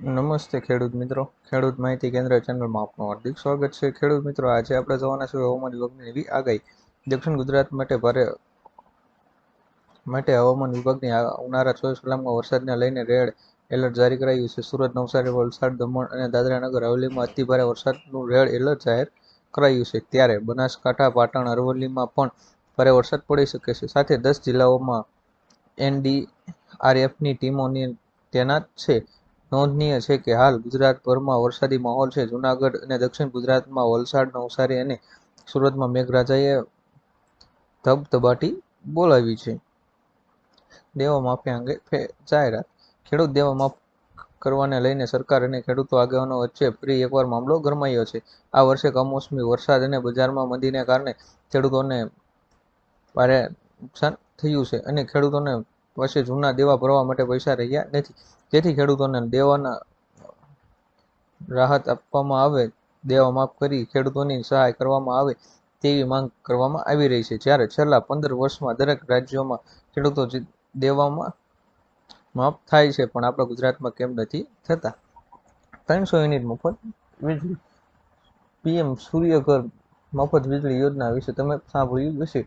નમસ્તે ખેડૂત મિત્રો. ખેડૂત માહિતી કેન્દ્ર ચેનલમાં આપનું હાર્દિક સ્વાગત છે. ખેડૂત મિત્રો, આજે આપણે જોવાના છીએ હવામાન વિભાગની એવી આગાહી. દક્ષિણ ગુજરાત માટે ભારે માટે હવામાન વિભાગની ઉનાળા ચોવીસ કલાકમાં વરસાદને લઈને રેડ એલર્ટ જારી કરાયું છે. સુરત, નવસારી, વલસાડ, દમણ અને દાદરા નગર હવેલીમાં અતિભારે વરસાદનું રેડ એલર્ટ જાહેર કરાયું છે. ત્યારે બનાસકાંઠા, પાટણ, અરવલ્લીમાં પણ ભારે વરસાદ પડી શકે છે. સાથે દસ જિલ્લાઓમાં એનડીઆરએફની ટીમોની તૈનાત છે. નોંધનીય છે કે હાલ ગુજરાતભરમાં વરસાદી માહોલ છે. જૂનાગઢ અને દક્ષિણ ગુજરાતમાં વલસાડ નવસારી અને સુરતમાં મેઘરાજાએ ધબધબાટી બોલાવી છે. દેવા માફી અંગે જાહેરાત. ખેડૂત દેવા માફ કરવાને લઈને સરકાર અને ખેડૂતો આગેવાનો વચ્ચે ફરી એકવાર મામલો ગરમાયો છે. આ વર્ષે કમોસમી વરસાદ અને બજારમાં મંદીને કારણે ખેડૂતોને ભારે નુકસાન થયું છે અને ખેડૂતોને પાસે જૂના દેવા ભરવા માટે પૈસા રહ્યા નથી. તેથી ખેડૂતોને દેવાના રાહત આપવામાં આવે, દેવા માફ કરી ખેડૂતોની સહાય કરવામાં આવે તેવી માંગ કરવામાં આવી રહી છે. જ્યારે છેલ્લા પંદર વર્ષમાં દરેક રાજ્યોમાં ખેડૂતો દેવામાં માફ થાય છે, પણ આપણા ગુજરાતમાં કેમ નથી થતા? ત્રણસો યુનિટ મફત વીજળી. પીએમ સૂર્યઘર મફત વીજળી યોજના વિશે તમે સાંભળ્યું હશે?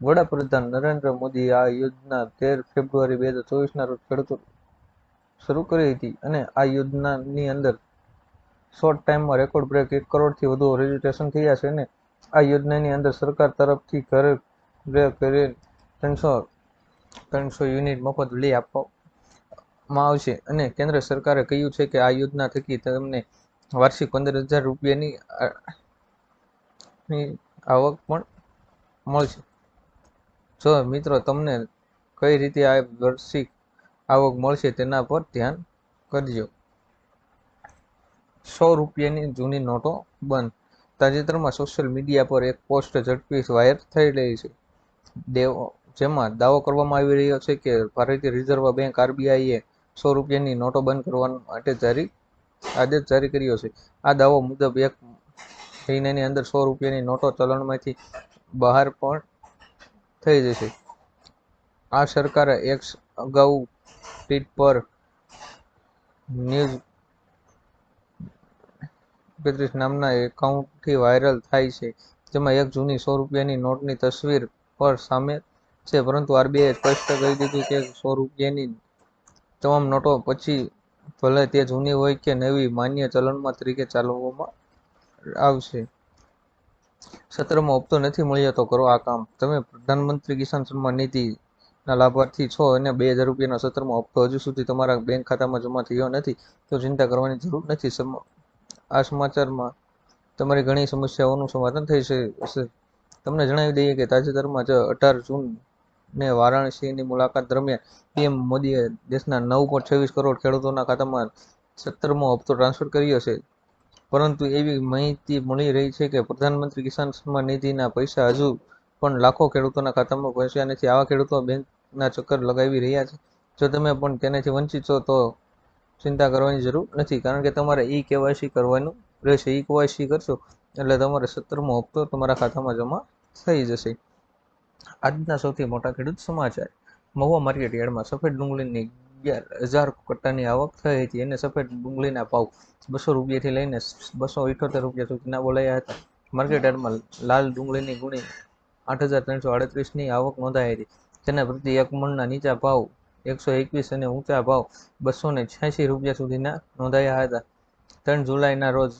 વડાપ્રધાન નરેન્દ્ર મોદી આ યોજના તેર ફેબ્રુઆરી બે હજાર ચોવીસના રોજ ખેડૂતો શરૂ કરી હતી અને આ યોજનાની અંદર શોર્ટ ટાઈમમાં રેકોર્ડ બ્રેક એક કરોડથી વધુ રજીસ્ટ્રેશન થયા છે અને આ યોજનાની અંદર સરકાર તરફથી ઘરે ઘરે ત્રણસો ત્રણસો યુનિટ મફત લઈ આપવામાં આવશે. અને કેન્દ્ર સરકારે કહ્યું છે કે આ યોજના થકી તમને વાર્ષિક પંદર હજાર રૂપિયાની આવક પણ મળશે. જો મિત્રો, તમને કઈ રીતે આ વાર્ષિક આવક મળશે તેના પર ધ્યાન કરજો. સો રૂપિયાની જૂની નોટો બંધ. તાજેતરમાં સોશિયલ મીડિયા પર એક પોસ્ટ ઝડપી વાયર થઈ રહી છે. દેવ, જેમાં દાવો કરવામાં આવી રહ્યો છે કે ભારતીય રિઝર્વ બેંક આરબીઆઈએ સો રૂપિયાની નોટો બંધ કરવા માટે જારી, આદેશ જારી કર્યો છે. આ દાવો મુજબ એક મહિનાની અંદર સો રૂપિયાની નોટો ચલણમાંથી બહાર પણ થઈ જશે. આ સરકારે એક અગાઉ ટ્વીટ પર ન્યૂઝ પેત્રીસ નામના એકાઉન્ટથી વાયરલ થાય છે, જેમાં એક જૂની સો રૂપિયાની નોટની તસવીર પર સામે છે, પરંતુ આરબીઆઈએ સ્પષ્ટ કહી દીધું કે સો રૂપિયાની તમામ નોટો પછી ભલે તે જૂની હોય કે નવી, માન્ય ચલણમાં તરીકે ચાલવામાં આવશે. સત્રમાં હપ્તો નથી મળ્યો તો કરો આ કામ. તમે પ્રધાનમંત્રી કિસાન સન્માન નિધિના લાભાર્થી છો અને બે હજાર રૂપિયાનો સત્રમાં હપ્તો હજુ સુધી તમારા બેંક ખાતામાં જમા થયો નથી, તો ચિંતા કરવાની જરૂર નથી. આ સમાચારમાં તમારી ઘણી સમસ્યાઓનું સમાધાન થઈ હશે. તમને જણાવી દઈએ કે તાજેતરમાં જ અઢાર જૂન ને વારાણસીની મુલાકાત દરમિયાન પીએમ મોદીએ દેશના નવ પોઈન્ટ છવ્વીસ કરોડ ખેડૂતોના ખાતામાં સત્તરમો હપ્તો ટ્રાન્સફર કર્યો છે. પરંતુ એવી માહિતી મળી રહી છે કે પ્રધાનમંત્રી કિસાન સન્માન નિધિના પૈસા હજુ પણ લાખો ખેડૂતોના ખાતામાં પહોંચ્યા નથી આવા ખેડૂતો બેંકના ચક્કર લગાવી રહ્યા છે. જો તમે પણ તેનાથી વંચિત છો, તો ચિંતા કરવાની જરૂર નથી, કારણ કે તમારે ઈ કેવાયસી કરવાનું રહેશે. ઈ કેવાયસી કરશો એટલે તમારે સત્તરમો હપ્તો તમારા ખાતામાં જમા થઈ જશે. આજના સૌથી મોટા ખેડૂત સમાચાર, મહુવા માર્કેટ યાર્ડમાં સફેદ ડુંગળીની અગિયાર હજાર કટ્ટાની આવક થઈ હતી. અને સફેદ ડુંગળીના ભાવ બસો રૂપિયાથી લઈને બસો ઇઠોતેર રૂપિયા સુધીના બોલાયા હતા. માર્કેટ લાલ ડુંગળીની ગુણી આઠ હજાર ત્રણસો આડત્રીસની આવક નોંધાઈ હતી. તેના પ્રતિ એક મણના નીચા ભાવ એકસો એકવીસ અને ઊંચા ભાવ બસો ને છ્યાસી રૂપિયા સુધીના નોંધાયા હતા. ત્રણ જુલાઈના રોજ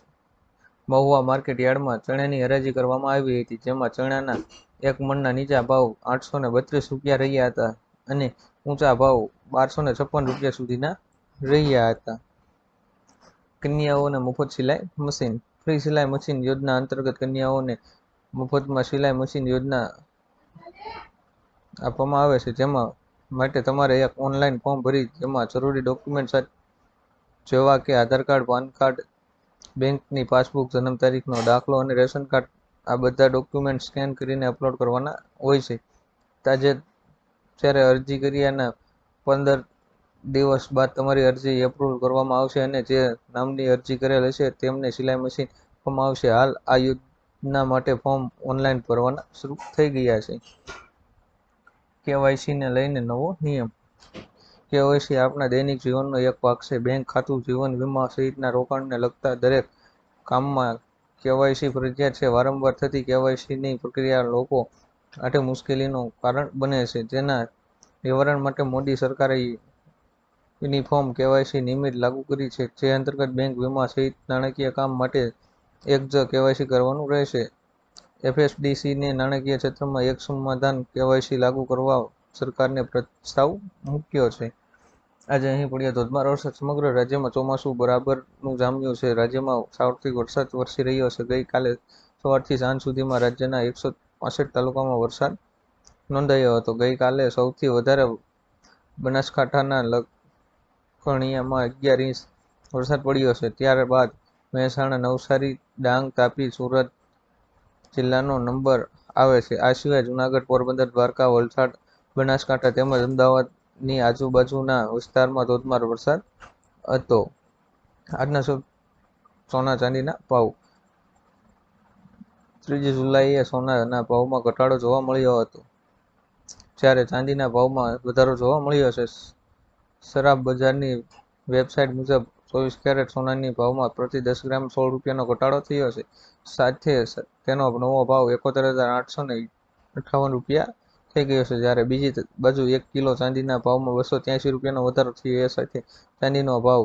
મહુવા માર્કેટ યાર્ડમાં ચણાની હરાજી કરવામાં આવી હતી, જેમાં ચણાના એક મણના નીચા ભાવ આઠસો ને બત્રીસ રૂપિયા રહ્યા હતા અને ઊંચા ભાવ બારસો ને છપ્પન રૂપિયા સુધીના રહ્યા હતા. કન્યાઓને મફત સિલાઈ મશીન, ફ્રી સિલાઈ મશીન યોજના અંતર્ગત કન્યાઓને મફતમાં સિલાઈ મશીન યોજના આપવામાં આવે છે, જેમાં માટે તમારે એક ઓનલાઈન ફોર્મ ભરી, જેમાં જરૂરી ડોક્યુમેન્ટ જેવા કે આધાર કાર્ડ, પાન કાર્ડ, બેંકની પાસબુક, જન્મ તારીખનો દાખલો અને રેશન કાર્ડ આ બધા ડોક્યુમેન્ટ સ્કેન કરીને અપલોડ કરવાના હોય છે. તાજે જ્યારે અરજી કર્યાના પંદર દિવસ બાદ તમારી અરજી એપ્રુવ કરવામાં આવશે અને જે નામની અરજી કરેલ હશે તેમને સિલાઈ મશીન આપવામાં આવશે. હાલ આ યોજના માટે ફોર્મ ઓનલાઈન ભરવાના શરૂ થઈ ગયા છે. કેવાયસીને લઈને નવો નિયમ. કેવાયસી આપણા દૈનિક જીવનનો એક ભાગ છે. બેંક ખાતું, જીવન વીમા સહિતના રોકાણને લગતા દરેક કામમાં કેવાયસી ફરજિયાત છે. વારંવાર થતી કેવાયસીની પ્રક્રિયા લોકો માટે મુશ્કેલીનું કારણ બને છે. તેના નિવારણ માટે મોદી સરકારે યુનિફોર્મ કેવાયસી નિયમિત લાગુ કરી છે. જે અંતર્ગત બેંક વીમા સહિત નાણાકીય કામ માટે એક જ કેવાયસી કરવાનું રહેશે. એફએસડીસીને નાણાકીય ક્ષેત્રમાં એક સમાધાન કેવાયસી લાગુ કરવા સરકારને પ્રસ્તાવ મૂક્યો છે. આજે અહીં પડ્યા ધોધમાર વરસાદ. સમગ્ર રાજ્યમાં ચોમાસું બરાબરનું જામ્યું છે. રાજ્યમાં સાવરથી વરસાદ વરસી રહ્યો છે. ગઈકાલે સવારથી સાંજ સુધીમાં રાજ્યના એકસો પાસઠ તાલુકામાં વરસાદ નોંધાયો હતો. ગઈકાલે સૌથી વધારે બનાસકાંઠાના લખણીયામાં અગિયાર ઇંચ વરસાદ પડ્યો છે. ત્યારબાદ મહેસાણા નવસારી ડાંગ તાપી સુરત જિલ્લાનો નંબર આવે છે. આ સિવાય જુનાગઢ, પોરબંદર, દ્વારકા, વલસાડ, બનાસકાંઠા તેમજ અમદાવાદની આજુબાજુના વિસ્તારમાં ધોધમાર વરસાદ હતો. આજના સોના ચાંદીના ભાવ ત્રીજી જુલાઈએ સોનાના ભાવમાં ઘટાડો જોવા મળ્યો હતો. જ્યારે ચાંદીના ભાવમાં વધારો જોવા મળ્યો છે, શરાબ બજારની વેબસાઇટ મુજબ ચોવીસ કેરેટ સોનાની ભાવમાં પ્રતિ દસ ગ્રામ સોળ રૂપિયાનો ઘટાડો થયો છે. સાથે તેનો નવો ભાવ એકોતેર હજાર આઠસો ને અઠાવન રૂપિયા થઈ ગયો છે, જ્યારે બીજી બાજુ એક કિલો ચાંદીના ભાવમાં બસો ત્યાંસી રૂપિયાનો વધારો થયો. એ સાથે ચાંદીનો ભાવ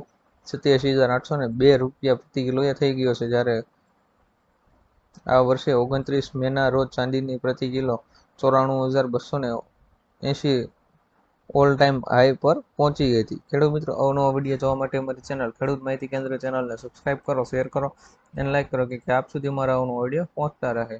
સત્યાસી હજાર આઠસો ને બે રૂપિયા પ્રતિ કિલોએ થઈ ગયો છે, જ્યારે આ વર્ષે ઓગણત્રીસ મેના રોજ ચાંદીની પ્રતિ કિલો ચોરાણું હજાર બસો ને એંશી ઓલ ટાઈમ હાઈ પર પહોંચી હતી. ખેડૂત મિત્રો, અવનવો વીડિયો જોવા માટે અમારી ચેનલ ખેડૂત માહિતી કેન્દ્ર ચેનલને સબસ્ક્રાઈબ કરો શેર કરો અને લાઈક કરો કે આપ સુધી મારા અવનવો વીડિયો પહોંચતા રહે.